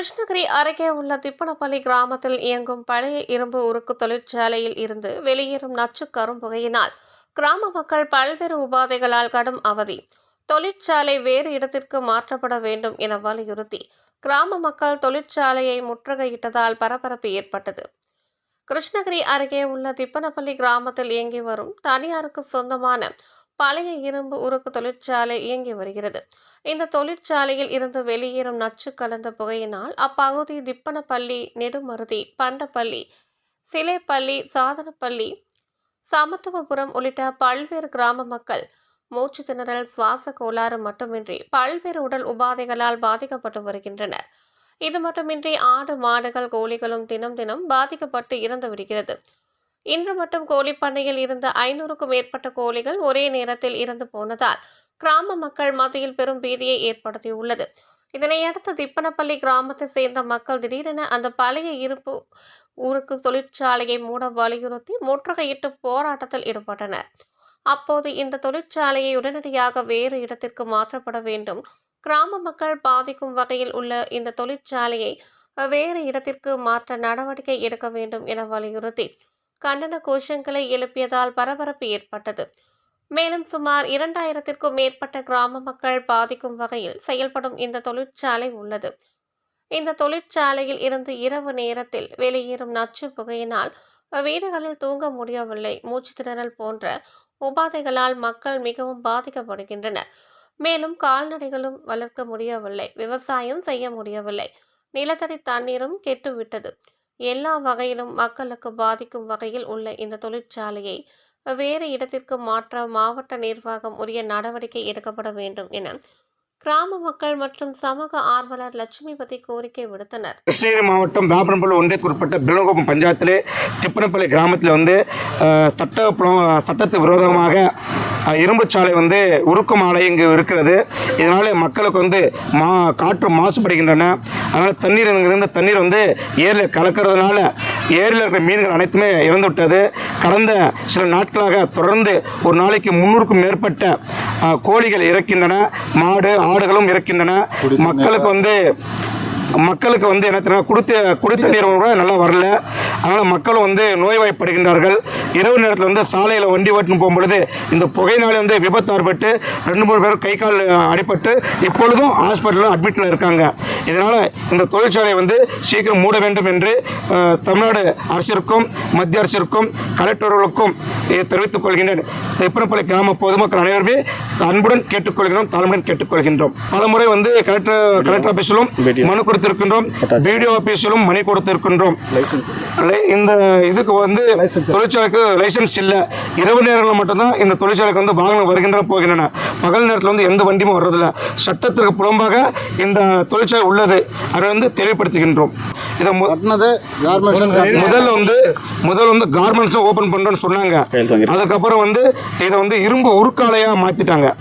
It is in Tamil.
கிருஷ்ணகிரி அருகே உள்ள திப்பனப்பள்ளி கிராமத்தில் இயங்கும் பழைய இரும்பு உருக்கு தொழிற்சாலையில் இருந்து வெளியேறும் நச்சு கரும்புகையினால் கிராம மக்கள் பல்வேறு உபாதைகளால் கடும் அவதி. தொழிற்சாலை வேறு இடத்திற்கு மாற்றப்பட வேண்டும் என வலியுறுத்தி கிராம மக்கள் தொழிற்சாலையை முற்றுகையிட்டதால் பரபரப்பு ஏற்பட்டது. கிருஷ்ணகிரி அருகே உள்ள திப்பனப்பள்ளி கிராமத்தில் இயங்கி வரும் தனியாருக்கு சொந்தமான பழைய இரும்பு உருக்கு தொழிற்சாலை இயங்கி வருகிறது. இந்த தொழிற்சாலையில் இருந்து வெளியேறும் நச்சு கலந்த புகையினால் அப்பகுதி திப்பனப்பள்ளி நெடுமருதி பண்டப்பள்ளி சிலைப்பள்ளி சாதனப்பள்ளி சமத்துவபுரம் உள்ளிட்ட பல்வேறு கிராம மக்கள் மூச்சு திணறல் சுவாச கோளாறு மட்டுமின்றி பல்வேறு உடல் உபாதைகளால் பாதிக்கப்பட்டு வருகின்றனர். இது மட்டுமின்றி ஆடு மாடுகள் கோழிகளும் தினம் தினம் பாதிக்கப்பட்டு இறந்து விடுகிறது. இன்று மட்டும் கோழி பண்ணையில் இருந்த ஐநூறுக்கும் மேற்பட்ட கோழிகள் ஒரே நேரத்தில் இறந்து போனதால் கிராம மக்கள் மத்தியில் பெரும் பீதியை ஏற்படுத்தியுள்ளது. இதனையடுத்து திப்பனப்பள்ளி கிராமத்தை சேர்ந்த மக்கள் திடீரென அந்த பழைய இருப்பு ஊருக்கு தொழிற்சாலையை மூட வலியுறுத்தி முற்றுகையிட்டு போராட்டத்தில் ஈடுபட்டனர். அப்போது இந்த தொழிற்சாலையை உடனடியாக வேறு இடத்திற்கு மாற்றப்பட வேண்டும். கிராம மக்கள் பாதிக்கும் வகையில் உள்ள இந்த தொழிற்சாலையை வேறு இடத்திற்கு மாற்ற நடவடிக்கை எடுக்க வேண்டும் என வலியுறுத்தி கண்டன கோஷங்களை எழுப்பியதால் பரபரப்பு ஏற்பட்டது. மேலும் சுமார் இரண்டாயிரத்திற்கும் மேற்பட்ட கிராம மக்கள் பாதிக்கும் வகையில் செயல்படும் இந்த தொழிற்சாலை உள்ளது. இந்த தொழிற்சாலையில் இருந்து இரவு நேரத்தில் வெளியேறும் நச்சு புகையினால் வீடுகளில் தூங்க முடியவில்லை. மூச்சு திணறல் போன்ற உபாதைகளால் மக்கள் மிகவும் பாதிக்கப்படுகின்றனர். மேலும் கால்நடைகளும் வளர்க்க முடியவில்லை. விவசாயம் செய்ய முடியவில்லை. நிலத்தடி தண்ணீரும் கெட்டுவிட்டது. எல்லா வகையிலும் மக்களுக்கு பாதிக்கும் வகையில் உள்ள இந்த தொழிற்சாலையை வேறு இடத்திற்கு மாற்ற மாவட்ட நிர்வாகம் உரிய நடவடிக்கை எடுக்கப்பட வேண்டும் என கிராம மக்கள் மற்றும் சமூக ஆர்வலர் லட்சுமிபதி கோரிக்கை விடுத்தனர். கிருஷ்ணகிரி மாவட்டம் தாபனப்பள்ளி ஒன்றியக்குட்பட்ட பிலங்கோபம் பஞ்சாயத்திலே திப்பனப்பள்ளி கிராமத்தில் வந்து சட்ட சட்டத்து விரோதமாக இரும்புச்சாலை வந்து உருக்கும் ஆலை இங்கு இருக்கிறது. இதனால் மக்களுக்கு வந்து மா காற்று மாசுபடுகின்றன. அதனால் தண்ணீர் இங்கிருந்து தண்ணீர் வந்து ஏரியில் கலக்கிறதுனால ஏரியில் இருக்கிற மீன்கள் அனைத்துமே இறந்து விட்டது கடந்த சில நாட்களாக தொடர்ந்து ஒரு நாளைக்கு முன்னூறுக்கும் மேற்பட்ட கோழிகள் இறக்கின்றன. மாடு ஆடுகளும் இறக்கின்றன. மக்களுக்கு வந்து மக்களுக்கு வந்து என்ன தெரியும் குடித்த குடித்த நீர் கூட நல்லா வரல. அதனால் மக்களும் வந்து நோய்வாய்ப்படுகின்றார்கள். இரவு நேரத்தில் வந்து சாலையில் வண்டி ஓட்டுன்னு போகும்பொழுது இந்த புகையினால் வந்து விபத்து ஏற்பட்டு ரெண்டு மூணு பேர் கை கால் அடிபட்டு இப்பொழுதும் ஹாஸ்பிட்டலில் அட்மிட்டில் இருக்காங்க. இதனால் இந்த தொழிற்சாலையை வந்து சீக்கிரம் மூட வேண்டும் என்று தமிழ்நாடு அரசிற்கும் மத்திய அரசிற்கும் கலெக்டர்களுக்கும் தெரிவித்துக் கொள்கின்றேன். திப்பனப்பள்ளி கிராம பொதுமக்கள் அனைவருமே அன்புடன் கேட்டுக்கொள்கிறோம் தாழ்மையுடன் கேட்டுக்கொள்கின்றோம். பலமுறை வந்து கலெக்டர் கலெக்டர் ஆஃபீஸிலும் மனு கொடுத்திருக்கின்றோம் பிடிஓ ஆஃபீஸிலும் மனு கொடுத்திருக்கின்றோம். இந்த இதுக்கு வந்து தொழிற்சாலைக்கு லைசன்ஸ் இல்லை. இரவு நேரங்களில் மட்டும்தான் இந்த தொழிற்சாலைக்கு வந்து வாகனம் வருகின்றன போகின்றன. பகல் நேரத்தில் வந்து எந்த வண்டியும் வர்றதில்ல. சட்டத்திற்கு புறம்பாக இந்த தொழிற்சாலை உள்ளது. அதை வந்து தெளிவுபடுத்துகின்றோம். இதை மு- கட்டினது கார்மெண்ட்ஸ் முதல்ல வந்து முதல்ல வந்து கார்மெண்ட்ஸ் ஓபன் பண்றோம்னு சொன்னாங்க. அதுக்கப்புறம் வந்து இதை வந்து இரும்பு உருக்காலையா மாத்திட்டாங்க.